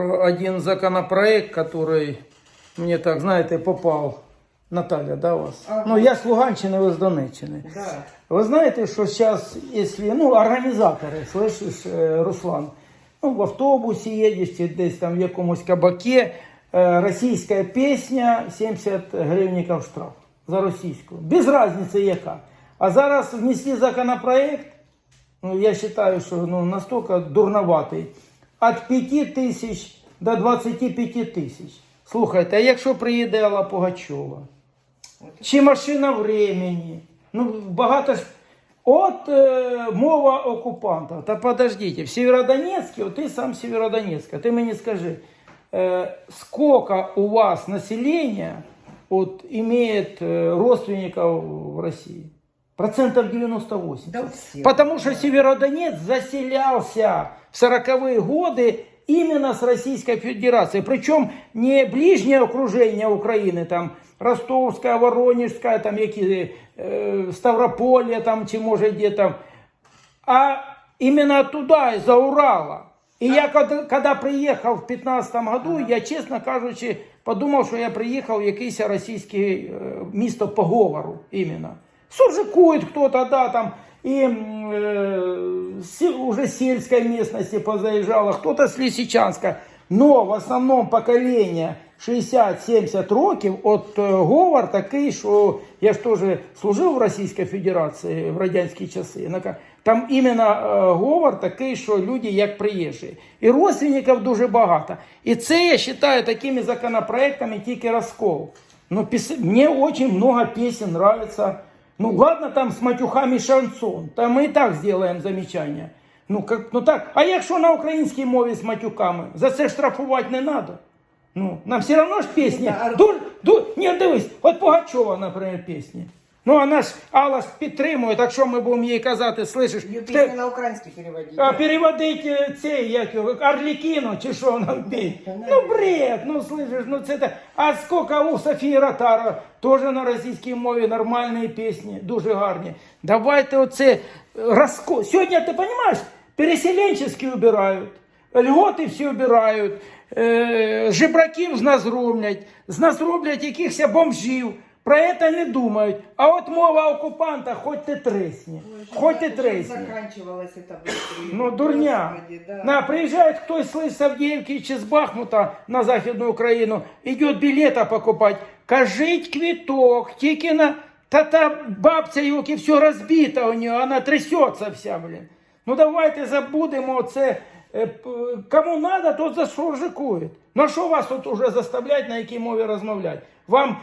Один законопроект, который мне так, знаете, попал. Наталья, да, у вас? Ага. Ну, я з Луганщини, ви з Донеччини. Да. Ви знаєте, що зараз, якщо, ну, організатори, слышиш, е, Руслан, ну, в автобусі їдеш, чи десь там в якомусь кабакі, е, російська пісня, 70 гривників штраф за російську. Без різниці яка. А зараз внесли законопроект, ну, я вважаю, що ну, настільки дурноватий, від 5 тисяч до 25 тисяч. Слухайте, а якщо приїде Алла Пугачова? Чи машина времени? Ну, багато ж. От е, мова окупанта. Та подождите, в Сєвєродонецьку, от ти сам з Сєвєродонецька, ти мені скажи, е, сколько у вас населення от, имеет э, родственников в России? Процентов 98. Да у всех. Потому что Северодонец заселялся в 40-е годы именно с Российской Федерацией. Причем не ближнее окружение Украины, там Ростовская, Воронежская, там які, э, Ставрополье, там, чи може где там, а именно туда, из-за Урала. И я когда, когда приехал в 15 году, я, чесно кажучи, подумав, що я приїхав в якийсь російське е, місто по говору іменно. Суржикует кто-то, да, там, и э, уже сельской местности позаезжало, кто-то с Лисичанска. Но в основном покоління 60-70 років, от е, говор такий, що я ж теж служив в Російській Федерації в радянські часи. Там іменно е, говор такий, що люди як приїжджі. І родственників дуже багато. І це я вважаю такими законопроектами тільки розкол. Ну, піс... Мне очень много песен нравится. Ну, ладно, там с матюхами шансон. Там мы и так сделаем замечание. Ну, как, ну так. А якщо на українській мові з матюками, за це штрафувати не треба. Ну, нам все равно ж пісні. Дур, дур, ні, дивись, от Пугачова, наприклад, пісні. Ну, вона ж Алла ж підтримує, так що ми будемо їй казати, слышиш? Ее ти- на украинский переводить. а переводить е, цей, як його, Орлікіно, чи що вона вміє. Ну бред, ну слышиш, ну це так. А скільки у Софії Ротара, теж на російській мові нормальні пісні, дуже гарні. Давайте оце розко... Сьогодні, ти розумієш, переселенчески убирають, льготи всі убирають, е, жебраків з нас роблять, з нас роблять якихось бомжів. Про це не думають. А от мова окупанта, хоч ти тресні, хоч ти тресні. Заканчивалось это быстрее. Ну, дурня. Да. На, приезжает кто-то с Авдеевки чи с Бахмута на Західну Україну, идет билета покупать. Кажіть квиток, тільки на... Та та бабця йоки все розбита у нее, вона трясется вся, блін. Ну давайте забудемо це. Е, Кому надо, тот зашуржикує. Ну а що вас тут уже заставлять, на якій мові розмовляти? Вам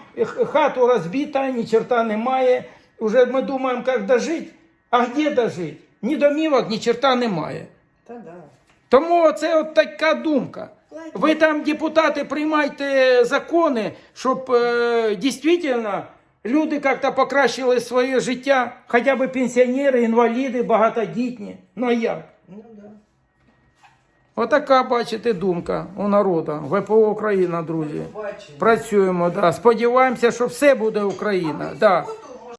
хату розбита, ні черта немає. Уже ми думаємо, як дожити. А де дожити? Ні домівок, ні черта немає. Та да. Тому це от така думка. Ви там, депутати, приймайте закони, щоб е, дійсно люди як-то покращили своє життя, хоча б пенсіонери, інваліди, багатодітні. Ну а як? Ну да. Отака, бачите, думка у народу. ВПО Україна, друзі. Працюємо, да. Сподіваємося, що все буде Україна. Да.